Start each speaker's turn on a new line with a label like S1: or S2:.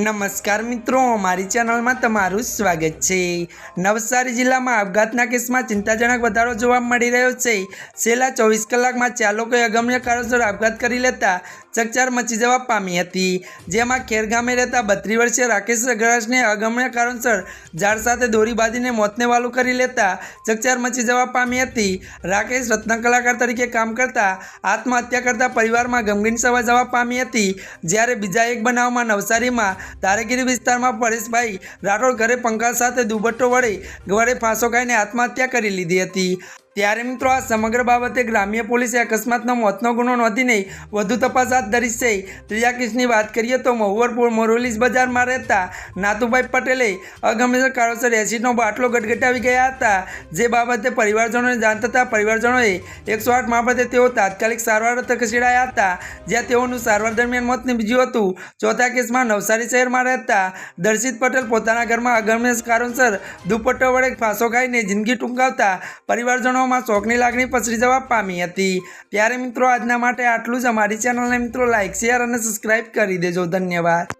S1: નમસ્કાર મિત્રો, મારી ચેનલમાં તમારું સ્વાગત છે. નવસારી જિલ્લામાં આપઘાતના કેસમાં ચિંતાજનક વધારો જોવા મળી રહ્યો છે. છેલ્લા ચોવીસ કલાકમાં ચાર લોકોએ અગમ્ય કારણસર આપઘાત કરી લેતા ચકચાર મચી જવા પામી હતી. જેમાં ખેર ગામે રહેતા બત્રીસ વર્ષીય રાકેશ ગરાસને અગમ્ય કારણસર ઝાડ સાથે દોરી બાંધીને મોતને વાલું કરી લેતા ચકચાર મચી જવા પામી હતી. રાકેશ રત્ન કલાકાર તરીકે કામ કરતા, આત્મહત્યા કરતા પરિવારમાં ગમગીન સવા જવા પામી હતી. જ્યારે બીજા એક બનાવમાં નવસારીમાં તારેગીરી વિસ્તારમાં પરેશભાઈ રાઠોડ ઘરે પંખા સાથે દુબટ્ટો વડે વડે ફાંસો ખાઈને આત્મહત્યા કરી લીધી હતી. ત્યારે મિત્રો આ સમગ્ર બાબતે ગ્રામ્ય પોલીસે અકસ્માતનો મોતનો ગુનો નોંધીને વધુ તપાસ હાથ ધરી છે. ત્રીજા કેસની વાત કરીએ તો મહુવરપુર મોરોલીસ બજારમાં રહેતા નાતુભાઈ પટેલે અગમ્ય કારણસર એસિડનો બાટલો ગટગટાવી ગયા હતા. જે બાબતે પરિવારજનોને જાણ થતાં પરિવારજનોએ એકસો આઠ મારફતે તેઓ તાત્કાલિક સારવાર ખસેડાયા હતા. જ્યાં તેઓનું સારવાર દરમિયાન મોત નીપજ્યું હતું. ચોથા કેસમાં નવસારી શહેરમાં રહેતા દર્શિત પટેલ પોતાના ઘરમાં અગમ્ય કારણસર દુપટ્ટો વડે ફાંસો ખાઈને જિંદગી ટૂંકાવતા પરિવારજનોમાં શોકની લાગણી પસરી જવા પામી હતી. ત્યારે મિત્રો, આજના માટે આટલું જ. અમારી ચેનલને મિત્રો લાઇક શેર અને સબસ્ક્રાઇબ કરી દેજો. ધન્યવાદ.